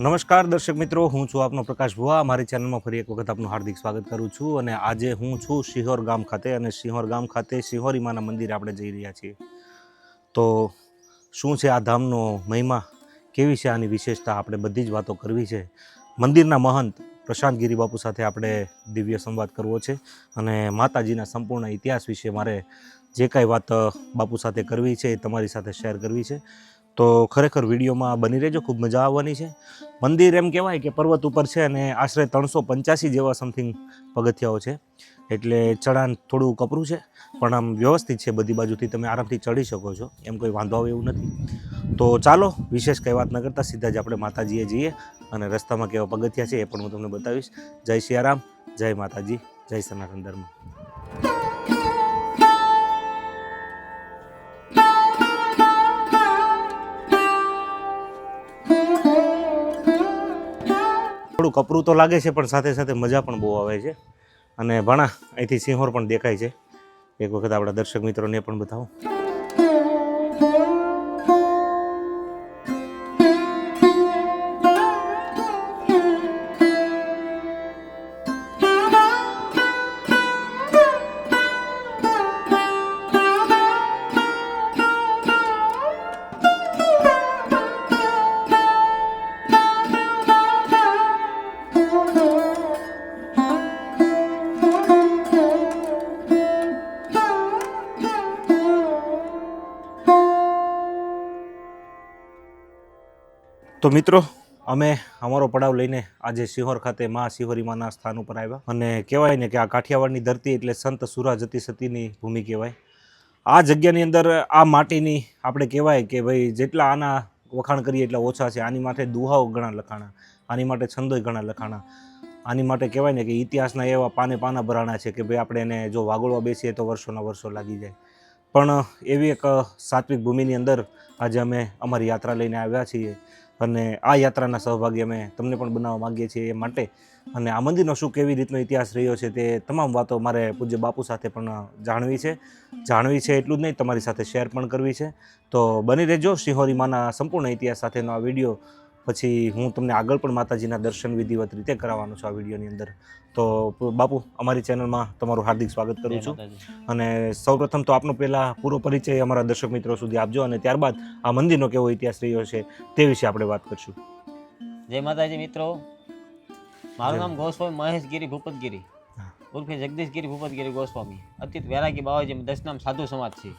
નમસ્કાર દર્શક મિત્રો, હું છું આપનો પ્રકાશ ભુવા. મારી ચેનલમાં ફરી એક વખત આપનું હાર્દિક સ્વાગત કરું છું અને આજે હું છું શિહોર ગામ ખાતે અને શિહોર ગામ ખાતે શિહોરી માના મંદિરે આપણે જઈ રહ્યા છીએ. તો શું છે આ ધામનો મહિમા? કેવી છે આની વિશેષતા? આપણે બધી જ વાતો કરવી છે. મંદિરના મહંત પ્રશાંત ગિરી બાપુ સાથે આપણે દિવ્ય સંવાદ કરવો છે અને માતાજીના સંપૂર્ણ ઇતિહાસ વિશે મારે જે કાંઈ વાત બાપુ સાથે કરવી છે એ તમારી સાથે શેર કરવી છે. તો ખરેખર વિડીયોમાં બની રહેજો, ખૂબ મજા આવવાની છે. મંદિર એમ કહેવાય કે પર્વત ઉપર છે અને આશરે ત્રણસો પંચ્યાસી જેવા સમથિંગ પગથિયાઓ છે. એટલે ચઢાણ થોડું કપરું છે, પણ આમ વ્યવસ્થિત છે બધી બાજુથી તમે આરામથી ચડી શકો છો, એમ કોઈ વાંધો આવે એવું નથી. તો ચાલો, વિશેષ કંઈ વાત ન કરતાં, સીધા જ આપણે માતાજીએ જઈએ અને રસ્તામાં કેવા પગથિયા છે એ પણ હું તમને બતાવીશ. જય સિયારામ જય માતાજી, જય સનાતન ધર્મ. થોડું કપરું તો લાગે છે, પણ સાથે સાથે મજા પણ બહુ આવે છે. અને ભણા, અહીંથી સિંહોર પણ દેખાય છે. એક વખત આપણા દર્શક મિત્રોને પણ બતાવો. મિત્રો, અમે અમારો પડાવ લઈને આજે સિંહોર ખાતે મા સિંહોરીમાના સ્થાન ઉપર આવ્યા. અને કહેવાય ને કે આ કાઠિયાવાડની ધરતી એટલે સંત સુરાજતી સતીની ભૂમિ કહેવાય. આ જગ્યાની અંદર આ માટીની આપણે કહેવાય કે ભાઈ જેટલા આના વખાણ કરીએ એટલા ઓછા છે. આની માટે દુહાઓ ઘણા લખાણા, આની માટે છંદોય ઘણા લખાણા. આની માટે કહેવાય ને કે ઇતિહાસના એવા પાને પાના ભરાણા છે કે ભાઈ આપણે એને જો વાગોળવા બેસીએ તો વર્ષોના વર્ષો લાગી જાય. પણ એવી એક સાત્વિક ભૂમિની અંદર આજે અમે અમારી યાત્રા લઈને આવ્યા છીએ. અને આ યાત્રાના સહભાગી અમે તમને પણ બનાવવા માગીએ છીએ એ માટે. અને આ મંદિરનો શું કેવી રીતનો ઇતિહાસ રહ્યો છે તે તમામ વાતો મારે પૂજ્ય બાપુ સાથે પણ જાણવી છે. જાણવી છે એટલું જ નહીં, તમારી સાથે શેર પણ કરવી છે. તો બની રહેજો સિંહોરી માના સંપૂર્ણ ઇતિહાસ સાથેનો આ વીડિયો પછી હું તમને આગળ પણ માતાજીના દર્શન વિધિવત રીતે કરાવવાનો છું આ વિડીયોની અંદર. તો બાપુ અમારી ચેનલમાં તમારું હાર્દિક સ્વાગત કરું છું. અને સૌપ્રથમ તો આપનો પહેલાં પૂરો પરિચય અમારા દર્શક મિત્રો સુધી આપજો અને ત્યારબાદ આ મંદિરનો કેવો ઇતિહાસ રહ્યો છે તે વિશે આપણે વાત કરશું. જય માતાજી મિત્રો. મારું નામ ગોસ્વામી મહેશગીરી ભૂપતગીરી. ઉર્ફે જગદીશગીરી ભૂપતગીરી ગોસ્વામી. અતિત વેરાગી બાવાજી દશનામ સાધુ સમાજ છે.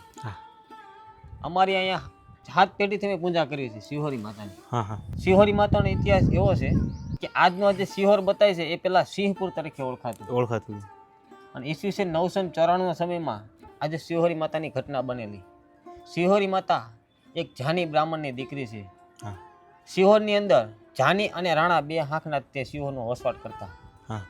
અમારી અહીંયા હાથ પેઢીથી મેં પૂજા કરી છે શિહોરી માતાની. હા હા. શિહોરી માતાનો ઇતિહાસ એવો છે કે આજનો જે સિહોર બતાય છે એ પહેલાં સિંહપુર તરીકે ઓળખાતું. ઓળખાતું. અને ઈસવીસન નવસો ચોરાણું સમયમાં આજે શિહોરી માતાની ઘટના બનેલી. શિહોરી માતા એક જાની બ્રાહ્મણની દીકરી છે. હા. સિહોરની અંદર જાની અને રાણા બે હાંકના તે સિહોરનો વસવાટ કરતા. હા.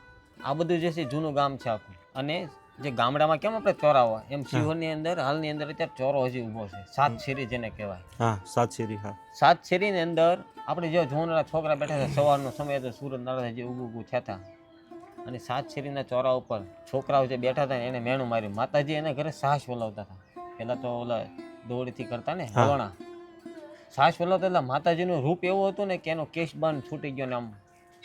આ બધું જે છે જૂનું ગામ છે આખું. અને જે ગામડામાં કેમ આપણે ચોરા હોય એમ સિંહોની અંદર હાલની અંદર અત્યારે ચોરો હજી ઊભો છે. સાત શેરી જેને કહેવાય. હા સાત શેરી હા. સાત શેરીની અંદર આપણે જે જોવાના છોકરા બેઠા છે સવારનો સમય હતો સૂરજ નારાયણ જે ઊભું ઉગું થયા હતા. અને સાત શેરીના ચોરા ઉપર છોકરાઓ જે બેઠા હતા એને મેણું માર્યું. માતાજી એને ઘરે સાહસ વલાવતા હતા. પહેલાં તો ઓલા દોડીથી કરતા ને હવણા. સાસ સાહસ વલાવતા એટલે માતાજીનું રૂપ એવું હતું ને કે એનો કેશ બંધ છૂટી ગયો ને આમ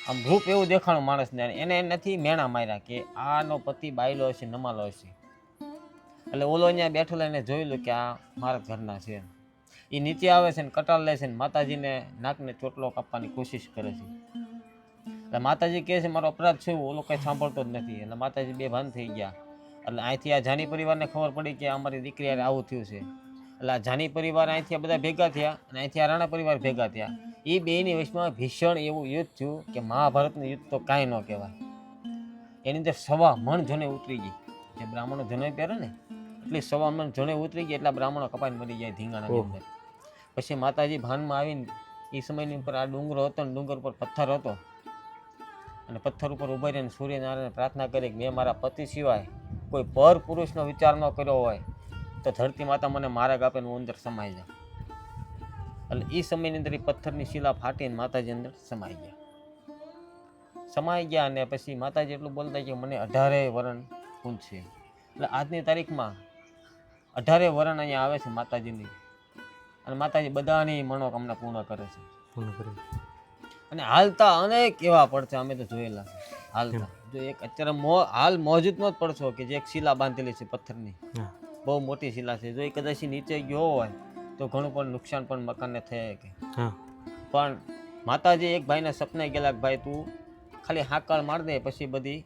આમ રૂપ એવું દેખાણું માણસને એને નથી મેણા માર્યા કે આનો પતિ બાયલો હશે, નમાલો હશે. એટલે ઓલો અહીંયા બેઠેલો એને જોયેલું કે આ મારા ઘરના છે. એ નીચે આવે છે ને કટાર લે છે ને માતાજીને નાકને ચોટલો કાપવાની કોશિશ કરે છે. એટલે માતાજી કહે છે, મારો અપરાધ છે ઓલો કંઈ સાંભળતો જ નથી. એટલે માતાજી બે ભાન થઈ ગયા. એટલે અહીંથી આ જાની પરિવારને ખબર પડી કે અમારી દીકરી આવું થયું છે. એટલે આ જાની પરિવાર અહીંથી બધા ભેગા થયા અને અહીંથી આ રાણા પરિવાર ભેગા થયા. એ બેની વચમાં ભીષણ એવું યુદ્ધ થયું કે મહાભારતનું યુદ્ધ તો કાંઈ ન કહેવાય. એની અંદર સવા મણ જણે ઉતરી ગઈ. જે બ્રાહ્મણો જનોય પહેરે ને એટલી સવા મણ જણે ઉતરી ગઈ એટલા બ્રાહ્મણો કપાઈને મરી જાય ધીંગાણાની. અંદર. પછી માતાજી ભાનમાં આવીને એ સમયની ઉપર આ ડુંગરો હતો ને ડુંગર ઉપર પથ્થર હતો. અને પથ્થર ઉપર ઊભા રહીને સૂર્યનારાયણ પ્રાર્થના કરી કે મેં મારા પતિ સિવાય કોઈ પર પુરુષનો વિચાર ન કર્યો હોય તો ધરતી માતા મને માર્ગ આપે હું અંદર સમાઈ જાય એટલે એ સમયની અંદર એ પથ્થરની શિલા ફાટીને માતાજી અંદર સમાઈ ગયા. સમાઈ ગયા અને પછી માતાજી એટલું બોલતા કે મને અઢારે વરણ પૂંછે એટલે આજની તારીખમાં અઢારે વરણ અહીંયા આવે છે માતાજીની. અને માતાજી બધાની મનોકામના પૂર્ણ કરે છે. પૂર્ણ કરે અને હાલતા અનેક એવા પડશે અમે તો જોયેલા છે. હાલતા. જો એક અત્યારે મો હાલ મોજૂદનો જ પડશો કે જે એક શિલા બાંધેલી છે પથ્થરની. બહુ મોટી શિલા છે. જો એ કદાચ નીચે ગયો હોય તો ઘણું પણ નુકસાન પણ મકાનને થઈ શકે હા. પણ માતાજી એક ભાઈને સપને ગયેલા કે ભાઈ તું ખાલી હાકળ માર દે પછી બધી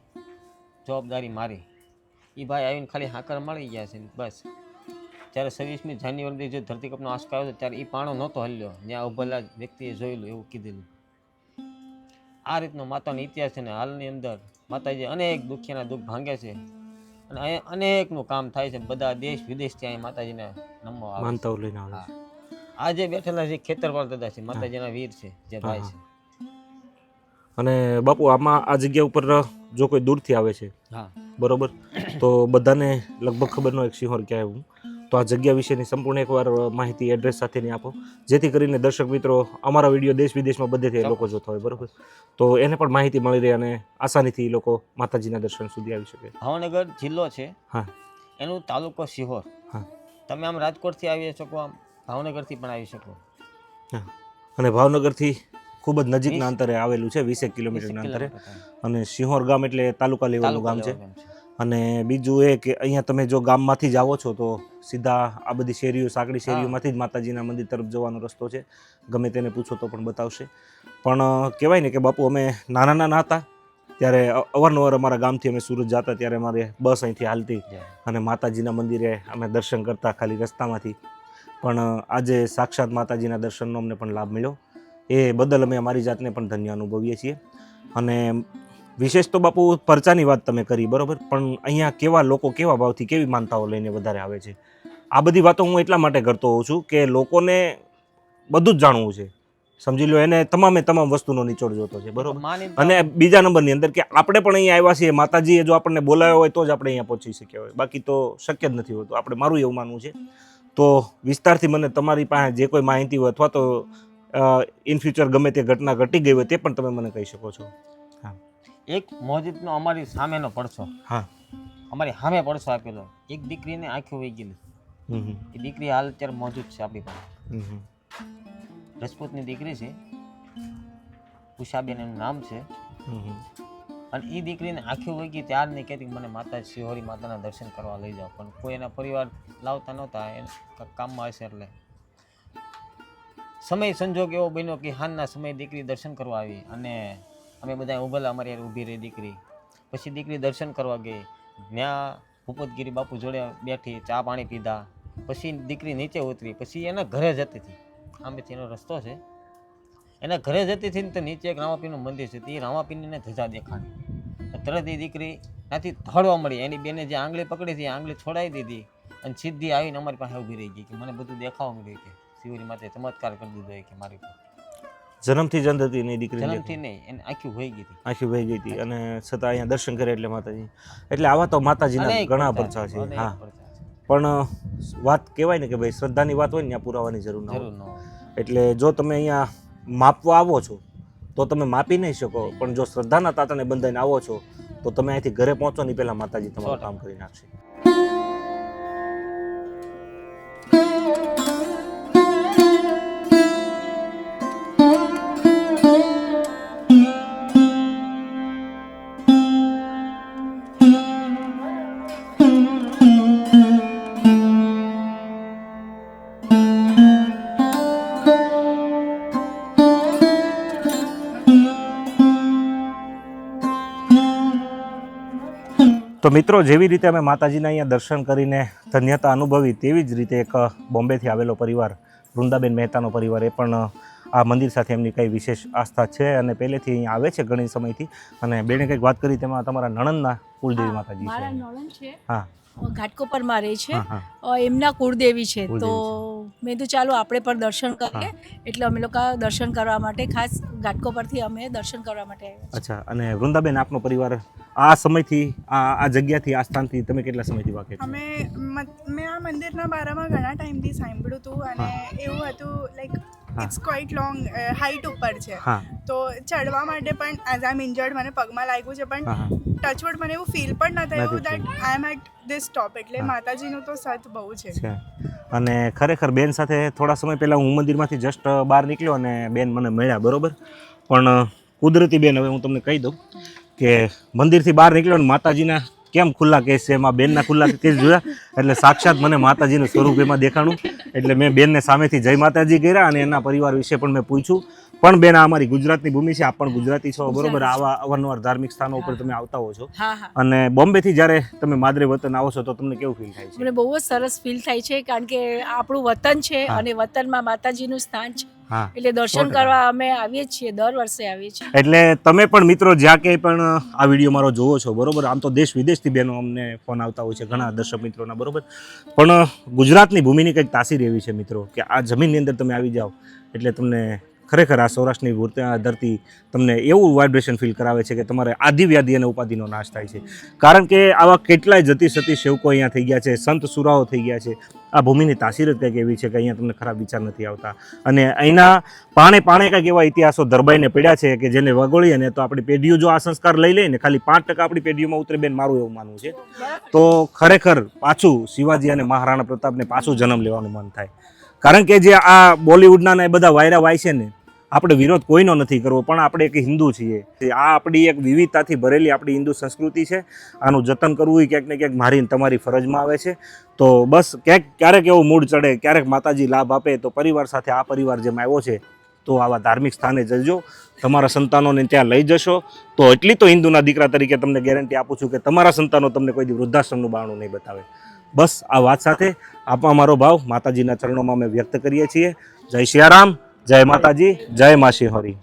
જવાબદારી મારી. એ ભાઈ આવીને ખાલી હાકળ મારી ગયા છે બસ. જ્યારે છવ્વીસમી જાન્યુઆરી જે ધરતીકપનો આંચકો આવ્યો હતો ત્યારે એ પાણો નહોતો હલ્યો. જ્યાં ઉભેલા વ્યક્તિએ જોયેલું એવું કીધેલું. આ રીતનો માતાનો ઇતિહાસ છે ને હાલની અંદર માતાજી અનેક દુઃખીના દુઃખ ભાંગે છે. અને અહીંયા અનેકનું કામ થાય છે બધા દેશ વિદેશથી અહીં માતાજીને નમવા આવે માનતાઓ લઈને આવે હા. છે. આ જે બેઠેલા છે ખેતરપાળ દાદા છે માતાજીના વીર છે જે ભાઈ છે. અને બાપુ આમાં આ જગ્યા ઉપર જો કોઈ દૂરથી આવે છે હા. બરોબર? તો બધાને લગભગ ખબર ન હોય કે સિંહોર ક્યાં આવ્યું. તો આ જગ્યા વિશેની સંપૂર્ણ એકવાર માહિતી એડ્રેસ સાથેની આપો. જેથી કરીને દર્શક મિત્રો અમારા વીડિયો દેશ વિદેશમાં બધેથી લોકો જોતા હોય બરાબર? તો એને પણ માહિતી મળી રહે અને આસાનીથી એ લોકો માતાજીના દર્શન સુધી આવી શકે. ભાવનગર જિલ્લો છે. હા. એનું તાલુકો સિહોર હા. તમે આમ રાજકોટથી આવી શકો આમ ભાવનગરથી પણ આવી શકો. હા. અને ભાવનગરથી ખૂબ જ નજીકના અંતરે આવેલું છે વીસેક કિલોમીટરના અંતરે. અને સિંહોર ગામ એટલે તાલુકા લેવલનું લેવલ ગામ છે. અને બીજું એ કે અહીંયા તમે જો ગામમાંથી જ આવો છો તો સીધા આ બધી શેરીઓ સાંકડી શેરીઓમાંથી જ માતાજીના મંદિર તરફ જવાનો રસ્તો છે. ગમે તેને પૂછો તો પણ બતાવશે. પણ કહેવાય ને કે બાપુ અમે નાના નાના હતા ત્યારે અવારનવાર અમારા ગામથી અમે સુરત જતા ત્યારે અમારે બસ અહીંથી હાલતી અને માતાજીના મંદિરે અમે દર્શન કરતા ખાલી રસ્તામાંથી. પણ આજે સાક્ષાત માતાજીના દર્શનનો અમને પણ લાભ મળ્યો. એ બદલ અમે અમારી જાતને પણ ધન્ય અનુભવીએ છીએ. અને વિશેષ તો બાપુ પરચાની વાત તમે કરી બરોબર? પણ અહીંયા કેવા લોકો કેવા ભાવથી કેવી માનતાઓ લઈને વધારે આવે છે? આ બધી વાતો હું એટલા માટે કરતો હોઉં છું કે લોકોને બધું જ જાણવું છે. સમજી લો એને તમામે તમામ વસ્તુનો નિચોડ જોતો છે બરોબર? અને બીજા નંબરની અંદર કે આપણે પણ અહીંયા આવ્યા છીએ માતાજીએ જો આપણને બોલાવ્યો હોય તો જ આપણે અહીંયા પહોંચી શક્યા હોય. બાકી તો શક્ય જ નથી હોતું આપણે મારું એવું માનવું છે. તો વિસ્તારથી મને તમારી પાસે જે કોઈ માહિતી હોય અથવા તો ઇન ફ્યુચર ગમે તે ઘટના ઘટી ગઈ હોય તે પણ તમે મને કહી શકો છો. એક મોજીદનો અમારી સામેનો પડછો. હા. અમારી સામે પડછો આપેલો. એક દીકરીને આંખી વહી ગયેલી. એ દીકરી હાલ અત્યારે મોજૂદ છે આપણી પાસે. રજપૂતની દીકરી છે. ઉષાબેન એનું નામ છે. અને એ દીકરીને આખી વહી ગઈ ત્યાર નહીં કહેતી મને માતા શિહોરી માતાના દર્શન કરવા લઈ જાઓ. પણ કોઈ એના પરિવાર લાવતા નહોતા. એ કામમાં હશે એટલે. સમય સંજોગ એવો બન્યો કે હાનના સમયે દીકરી દર્શન કરવા આવી અને અમે બધા ઉભેલા, અમારી યાર ઊભી રહી દીકરી. પછી દીકરી દર્શન કરવા ગઈ. ત્યાં ભૂપતગીરી બાપુ જોડે બેઠી, ચા પાણી પીધા. પછી દીકરી નીચે ઉતરી, પછી એના ઘરે જતી હતી. આમેથી એનો રસ્તો છે. એના ઘરે જતી હતી ને તો નીચે એક રામાપીનું મંદિર છે. તે રામાપીનીને ધજા દેખાડી તરત એ દીકરી ત્યાંથી ધડવા મળી. એની બેને જે આંગળી પકડી હતી આંગળી છોડાવી દીધી અને સીધી આવીને અમારી પાસે ઊભી રહી ગઈ કે મને બધું દેખાવા મળ્યું કે શિવરી માતે ચમત્કાર કરી દીધો કે મારી પર જન્મથી જ અંધ હતી ને એ દીકરી જન્મથી નહીં એને આખી વહી ગઈ હતી. આખી વહી ગઈ હતી અને છતાં અહીંયા દર્શન કરે એટલે માતાજી. એટલે આવા તો માતાજીના ઘણા પરચા છે હા. પણ વાત કહેવાય ને કે ભાઈ શ્રદ્ધાની વાત હોય ને ત્યાં પુરાવાની જરૂર ના ન હોય. એટલે જો તમે અહીંયા માપવા આવો છો તો તમે માપી નહીં શકો પણ જો શ્રદ્ધાના તાતાને બંધાઈને આવો છો તો તમે અહીંથી ઘરે પહોંચો ની પહેલાં માતાજી તમારું કામ કરી નાખશે. તો મિત્રો જેવી રીતે અમે માતાજીના અહીંયા દર્શન કરીને ધન્યતા અનુભવી તેવી જ રીતે એક બોમ્બેથી આવેલો પરિવાર વૃંદાબેન મહેતાનો પરિવાર એ પણ આ મંદિર સાથે એમની કંઈ વિશેષ આસ્થા છે અને પહેલેથી અહીંયા આવે છે ઘણી સમયથી. અને બેને કંઈક વાત કરી તેમાં તમારા નણંદના કુલદેવી માતાજી છે. હા. ઘાટકોપરમાં રહે છે. એમના કુળદેવી છે. તો મેં તો ચાલો આપણે પણ દર્શન કરીએ. એટલે અમે લોકો દર્શન કરવા માટે ખાસ ઘાટકોપરથી અમે દર્શન કરવા માટે આવ્યા અચ્છા અને વૃંદાબેન આપનો પરિવાર આ સમયથી આ આ જગ્યાથી આ સ્થાનથી તમે કેટલા સમયથી વાકેફ અમે મેં આ મંદિરના બારામાં ઘણા ટાઈમથી સાંભળ્યું હતું અને એવું હતું like it's quite long height ઉપર છે. હા. તો ચડવા માટે પણ એઝ આઈ ઇન્જર્ડ મને પગમાં લાગ્યું છે પણ ટચવર્ડ મને એવું ફીલ પણ ન થયું that I am at this top એટલે માતાજીનું તો સત બહુ છે. અને ખરેખર બેન સાથે થોડા સમય પહેલાં હું મંદિરમાંથી જસ્ટ બહાર નીકળ્યો અને બેન મને મળ્યા, બરોબર? પણ કુદરતી બેન, હવે હું તમને કહી દઉં કે મંદિરથી બહાર નીકળ્યો અને માતાજીના કેમ ખુલ્લા કેસ છે? એમાં બેનના ખુલ્લા કેસ જોયા? એટલે સાક્ષાત મને માતાજીનું સ્વરૂપ એમાં દેખાણું. એટલે મેં બેનને સામેથી જય માતાજી કર્યા અને એના પરિવાર વિશે પણ મેં પૂછ્યું. પણ બેન આ અમારી ગુજરાતની ભૂમિ છે આપ પણ ગુજરાતી છો બરોબર? આવા અવારનવાર ધાર્મિક સ્થાનો ઉપર તમે આવતા હો છો. અને બોમ્બે થી જ્યારે તમે માદરે વતન આવો છો તો તમને કેવું ફીલ થાય છે? મને બહુ જ સરસ ફીલ થાય છે કારણ કે આપણું વતન છે અને વતનમાં માતાજીનું સ્થાન છે. એટલે દર્શન કરવા અમે આવીએ છીએ દર વર્ષે આવીએ છીએ. એટલે તમે પણ મિત્રો જ્યાં કે પણ આ વીડિયો મારો જોવો છો બરોબર? આમ તો દેશ વિદેશથી બેનો અમને ફોન આવતા હોય છે ઘણા દર્શક મિત્રોના બરોબર? પણ ગુજરાતની ભૂમિની કંઈક તાસીર એવી છે મિત્રો કે આ જમીનની અંદર તમે આવી જાઓ એટલે તમને ખરેખર આ સૌરાષ્ટ્રની ધરતી તમને એવું વાઇબ્રેશન ફીલ કરાવે છે કે તમારે આદિવ્યાધિ અને ઉપાધિનો નાશ થાય છે. કારણ કે આવા કેટલાય જતી સતી સેવકો અહીંયા થઈ ગયા છે, સંત સુરાઓ થઈ ગયા છે. આ ભૂમિની તાસીર જ કંઈક એવી છે કે અહીંયા તમને ખરાબ વિચાર નથી આવતા. અને અહીંના પાણે પાણે કંઈક એવા ઇતિહાસો દરબાઈને પડ્યા છે કે જેને વગોળીએ અને તો આપણી પેઢીઓ જો આ સંસ્કાર લઈ લે ને ખાલી પાંચ ટકા આપણી પેઢીઓમાં ઉતરે બેન, મારું એવું માનવું છે. તો ખરેખર પાછું શિવાજી અને મહારાણા પ્રતાપને પાછું જન્મ લેવાનું મન થાય. કારણ કે જે આ બોલિવૂડના ને બધા વાયરા વાય છે ને આપણે વિરોધ કોઈનો નથી કરવો, પણ આપણે એક હિન્દુ છીએ. આ આપણી એક વિવિધતાથી ભરેલી આપણી હિન્દુ સંસ્કૃતિ છે. આનું જતન કરવું એ ક્યાંક ને ક્યાંક મારી તમારી ફરજમાં આવે છે. તો બસ ક્યાંક, ક્યારેક એવો મૂડ ચડે, ક્યારેક માતાજી લાભ આપે, તો પરિવાર સાથે આ પરિવાર જેમ આવ્યો છે, તો આવા ધાર્મિક સ્થાને જજો. તમારા સંતાનોને ત્યાં લઈ જશો. તો એટલી તો હિન્દુના દીકરા તરીકે તમને ગેરંટી આપું છું કે તમારા સંતાનો તમને કોઈ વૃદ્ધાશ્રમનું બાણું નહીં બતાવે. બસ આ વાત સાથે, આપવા મારો ભાવ, માતાજીના ચરણોમાં અમે વ્યક્ત કરીએ છીએ. જય સિયારામ જય માતાજી જય માસી શિહોરી